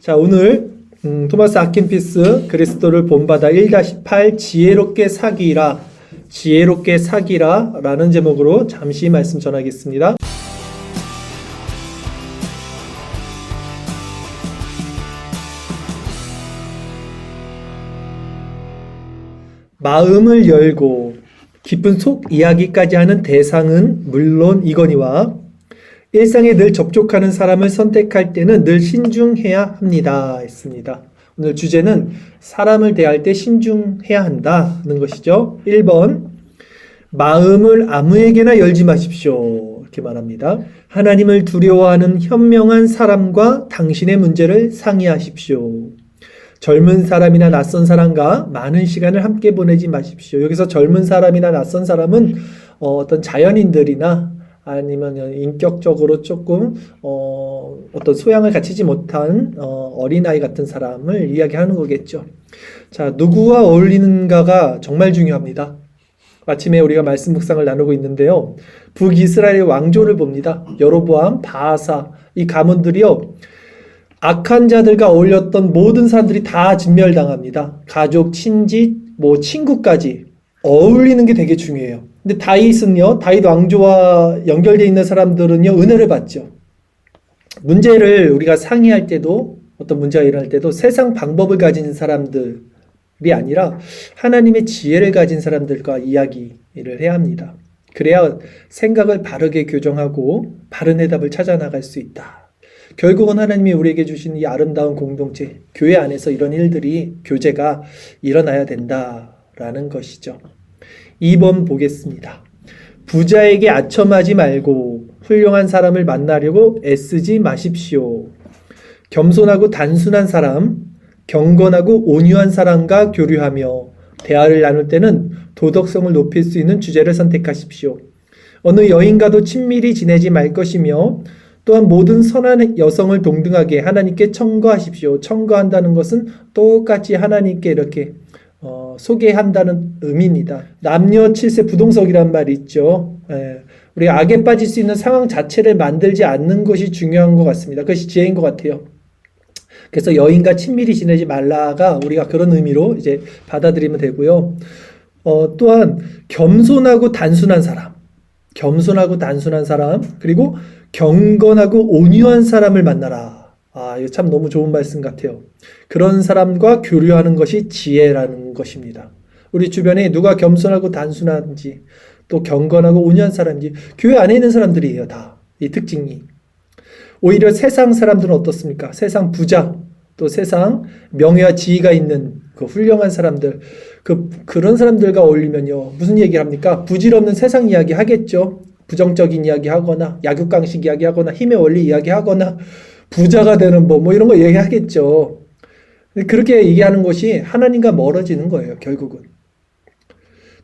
자, 오늘 음, 토마스 아킨피스 그리스도를 본받아 1-8 지혜롭게 사기라 지혜롭게 사기라 라는 제목으로 잠시 말씀 전하겠습니다. 마음을 열고 깊은 속 이야기까지 하는 대상은 물론 이거니와 일상에 늘 접촉하는 사람을 선택할 때는 늘 신중해야 합니다. 했습니다. 오늘 주제는 사람을 대할 때 신중해야 한다는 것이죠. 1번 마음을 아무에게나 열지 마십시오. 이렇게 말합니다. 하나님을 두려워하는 현명한 사람과 당신의 문제를 상의하십시오. 젊은 사람이나 낯선 사람과 많은 시간을 함께 보내지 마십시오. 여기서 젊은 사람이나 낯선 사람은 어, 어떤 자연인들이나 아니면 인격적으로 조금 어, 어떤 소양을 갖추지 못한 어, 어린아이 같은 사람을 이야기하는 거겠죠. 자, 누구와 어울리는가가 정말 중요합니다. 아침에 우리가 말씀 묵상을 나누고 있는데요. 북이스라엘의 왕조를 봅니다. 여로보암, 바하사 이 가문들이요. 악한 자들과 어울렸던 모든 사람들이 다 진멸당합니다. 가족, 친지, 뭐 친구까지 어울리는 게 되게 중요해요. 근데 다윗은요, 다윗 왕조와 연결되어 있는 사람들은요, 은혜를 받죠. 문제를 우리가 상의할 때도 어떤 문제가 일어날 때도 세상 방법을 가진 사람들이 아니라 하나님의 지혜를 가진 사람들과 이야기를 해야 합니다. 그래야 생각을 바르게 교정하고 바른 해답을 찾아 나갈 수 있다. 결국은 하나님이 우리에게 주신 이 아름다운 공동체, 교회 안에서 이런 일들이, 교제가 일어나야 된다라는 것이죠. 2번 보겠습니다. 부자에게 아첨하지 말고 훌륭한 사람을 만나려고 애쓰지 마십시오. 겸손하고 단순한 사람, 경건하고 온유한 사람과 교류하며 대화를 나눌 때는 도덕성을 높일 수 있는 주제를 선택하십시오. 어느 여인과도 친밀히 지내지 말 것이며 또한 모든 선한 여성을 동등하게 하나님께 청거하십시오. 청거한다는 것은 똑같이 하나님께 이렇게 어, 소개한다는 의미입니다. 남녀 칠세 부동석이란 말이 있죠. 예, 우리 악에 빠질 수 있는 상황 자체를 만들지 않는 것이 중요한 것 같습니다. 그것이 지혜인 것 같아요. 그래서 여인과 친밀히 지내지 말라가 우리가 그런 의미로 이제 받아들이면 되고요. 어, 또한 겸손하고 단순한 사람, 겸손하고 단순한 사람, 그리고 경건하고 온유한 사람을 만나라. 아, 이거 참 너무 좋은 말씀 같아요. 그런 사람과 교류하는 것이 지혜라는 것입니다. 우리 주변에 누가 겸손하고 단순한지, 또 경건하고 온유한 사람인지, 교회 안에 있는 사람들이에요, 다. 이 특징이. 오히려 세상 사람들은 어떻습니까? 세상 부자, 또 세상 명예와 지위가 있는 그 훌륭한 사람들, 그, 그런 사람들과 어울리면요. 무슨 얘기를 합니까? 부질없는 세상 이야기 하겠죠. 부정적인 이야기 하거나, 약육강식 이야기 하거나, 힘의 원리 이야기 하거나, 부자가 되는 법, 뭐 이런 거 얘기하겠죠. 그렇게 얘기하는 것이 하나님과 멀어지는 거예요, 결국은.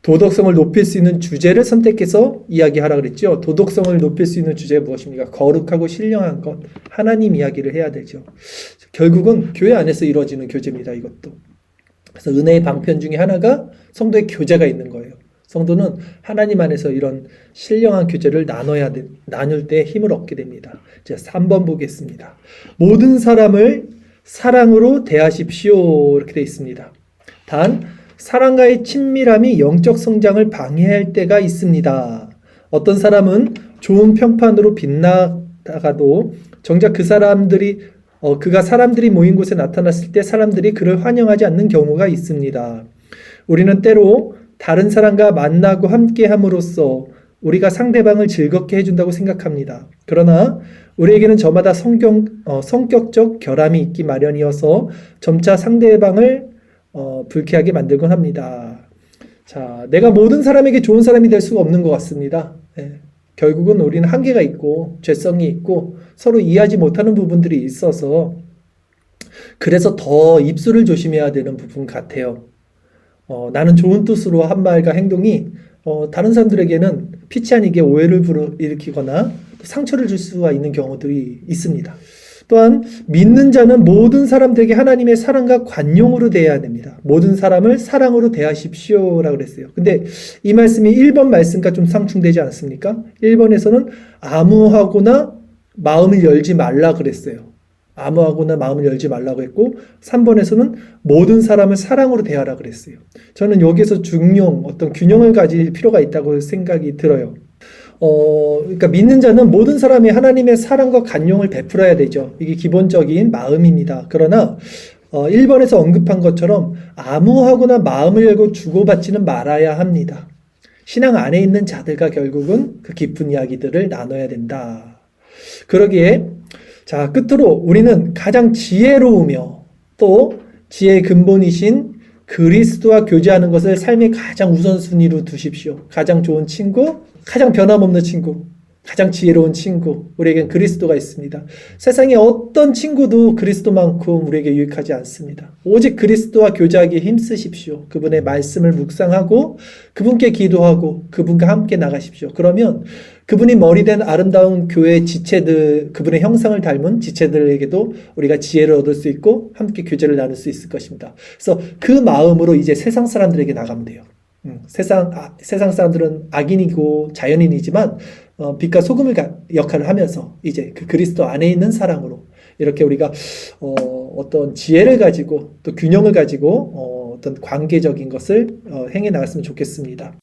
도덕성을 높일 수 있는 주제를 선택해서 이야기하라 그랬죠. 도덕성을 높일 수 있는 주제가 무엇입니까? 거룩하고 신령한 것, 하나님 이야기를 해야 되죠. 결국은 교회 안에서 이루어지는 교제입니다, 이것도. 그래서 은혜의 방편 중에 하나가 성도의 교제가 있는 거예요. 성도는 하나님 안에서 이런 신령한 교제를 나눠야 돼, 나눌 때 힘을 얻게 됩니다. 이제 3번 보겠습니다. 모든 사람을 사랑으로 대하십시오. 이렇게 되어 있습니다. 단, 사랑과의 친밀함이 영적 성장을 방해할 때가 있습니다. 어떤 사람은 좋은 평판으로 빛나다가도 정작 그 사람들이 어, 그가 사람들이 모인 곳에 나타났을 때 사람들이 그를 환영하지 않는 경우가 있습니다. 우리는 때로 다른 사람과 만나고 함께 함으로써 우리가 상대방을 즐겁게 해준다고 생각합니다. 그러나 우리에게는 저마다 성경, 어, 성격적 결함이 있기 마련이어서 점차 상대방을 어, 불쾌하게 만들곤 합니다. 자, 내가 모든 사람에게 좋은 사람이 될 수가 없는 것 같습니다. 예. 결국은 우리는 한계가 있고 죄성이 있고 서로 이해하지 못하는 부분들이 있어서 그래서 더 입술을 조심해야 되는 부분 같아요. 어, 나는 좋은 뜻으로 한 말과 행동이 어, 다른 사람들에게는 피치 아니게 오해를 불러일으키거나 상처를 줄 수가 있는 경우들이 있습니다. 또한 믿는 자는 모든 사람들에게 하나님의 사랑과 관용으로 대해야 됩니다. 모든 사람을 사랑으로 대하십시오라고 그랬어요. 근데 이 말씀이 1번 말씀과 좀 상충되지 않습니까? 1번에서는 아무하거나 마음을 열지 말라 그랬어요. 아무하고나 마음을 열지 말라고 했고 3번에서는 모든 사람을 사랑으로 대하라 그랬어요. 저는 여기서 중용 어떤 균형을 가질 필요가 있다고 생각이 들어요. 어, 그러니까 믿는 자는 모든 사람이 하나님의 사랑과 간용을 베풀어야 되죠. 이게 기본적인 마음입니다. 그러나 어, 1번에서 언급한 것처럼 아무하고나 마음을 열고 주고받지는 말아야 합니다. 신앙 안에 있는 자들과 결국은 그 깊은 이야기들을 나눠야 된다. 그러기에 자, 끝으로 우리는 가장 지혜로우며 또 지혜의 근본이신 그리스도와 교제하는 것을 삶의 가장 우선순위로 두십시오. 가장 좋은 친구, 가장 변함없는 친구, 가장 지혜로운 친구, 우리에겐 그리스도가 있습니다. 세상에 어떤 친구도 그리스도만큼 우리에게 유익하지 않습니다. 오직 그리스도와 교제하기에 힘쓰십시오. 그분의 말씀을 묵상하고 그분께 기도하고 그분과 함께 나가십시오. 그러면 그분이 머리된 아름다운 교회 지체들, 그분의 형상을 닮은 지체들에게도 우리가 지혜를 얻을 수 있고 함께 교제를 나눌 수 있을 것입니다. 그래서 그 마음으로 이제 세상 사람들에게 나가면 돼요. 음, 세상 아, 세상 사람들은 악인이고 자연인이지만 어, 빛과 소금을 가- 역할을 하면서 이제 그 그리스도 안에 있는 사랑으로 이렇게 우리가 어, 어떤 지혜를 가지고 또 균형을 가지고 어, 어떤 관계적인 것을 어, 행해 나갔으면 좋겠습니다.